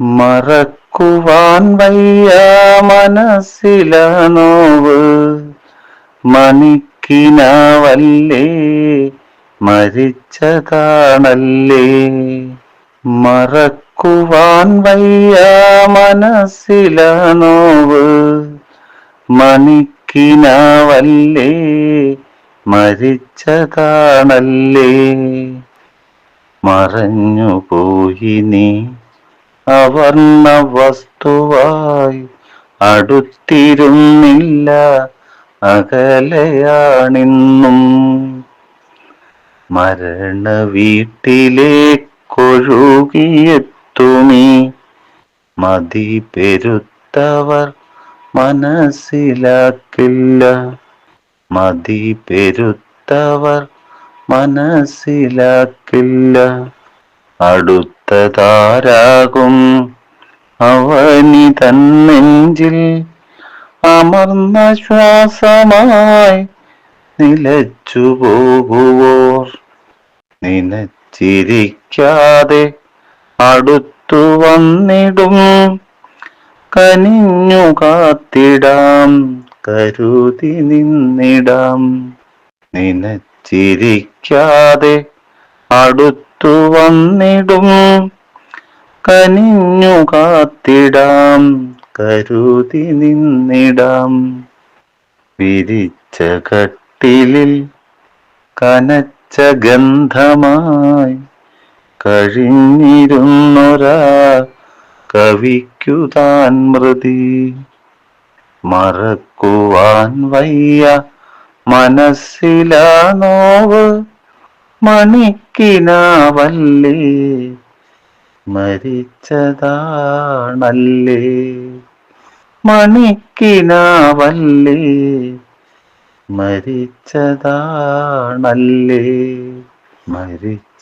മറക്കുവാൻ വയ്യ മനസ്സില നോവ്. മണിക്കിനാവല്ലേ മരിച്ചതാണല്ലേ. മറക്കുവാൻ വയ്യ മനസ്സില നോവ്. മണിക്കിനാവല്ലേ മരിച്ചതാണല്ലേ. മറഞ്ഞുപോയി നീ. അവർണ വസ്തുവായി അടുത്തിരുന്നില്ല. അകലയാണിന്നും. മരണ വീട്ടിലേക്കൊഴുകിയെത്തുമീ മതി പെരുത്തവർ മനസ്സിലാക്കില്ല. മതി പെരുത്തവർ മനസ്സിലാക്കില്ല. അടുത്തതാരാകും അവനി തന്നെഞ്ചിൽ അമർന്ന ശ്വാസമായി നിലച്ചു പോകുവോർ. നിനച്ചിരിക്കാതെ അടുത്തു വന്നിടും. കനിഞ്ഞു കാത്തിടാം കരുതി നിന്നിടാം. നിനച്ചിരിക്കാതെ അടുത്തു വന്നിടും. കനിഞ്ഞു കാത്തിടാം. കരുതി നിന്നിടാം. വിരിച്ച കട്ടിലിൽ കനച്ച ഗന്ധമായി കഴിഞ്ഞിരുന്നൊരാ കവിക്കുതാൻ മൃതി. മറക്കുവാൻ വയ്യ മനസ്സിലാ നോവ്. മണിക്കിനാവല്ലേ? മരിച്ചതാണല്ലേ? മണിക്കിനാവല്ലേ? മരിച്ചതാണല്ലേ? മരിച്ചതാണല്ലേ?